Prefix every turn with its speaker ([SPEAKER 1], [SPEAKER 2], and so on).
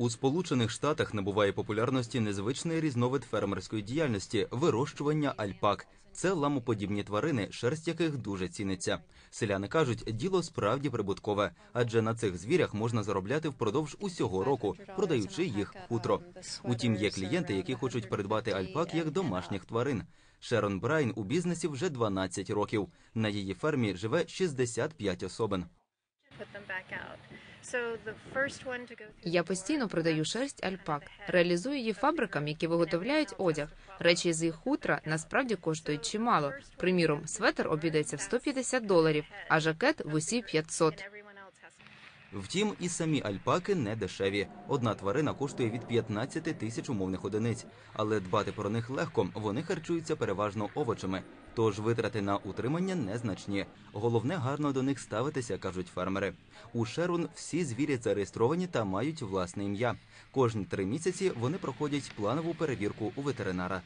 [SPEAKER 1] У Сполучених Штатах набуває популярності незвичний різновид фермерської діяльності вирощування альпак. Це ламоподібні тварини, шерсть яких дуже ціниться. Селяни кажуть, діло справді прибуткове, адже на цих звірях можна заробляти впродовж усього року, продаючи їх хутро. Утім, є клієнти, які хочуть придбати альпак як домашніх тварин. Шерон Брайн у бізнесі вже 12 років. На її фермі живе 65 особин.
[SPEAKER 2] Я постійно продаю шерсть альпак, реалізую її фабрикам, які виготовляють одяг. Речі з їх хутра насправді коштують чимало. Приміром, светр обійдеться в 150 доларів, а жакет в усі 500.
[SPEAKER 1] Втім, і самі альпаки не дешеві. Одна тварина коштує від 15 тисяч умовних одиниць, але дбати про них легко. Вони харчуються переважно овочами. Тож витрати на утримання незначні. Головне гарно до них ставитися, кажуть фермери. У Шерун всі звірі зареєстровані та мають власне ім'я. Кожні три місяці вони проходять планову перевірку у ветеринара.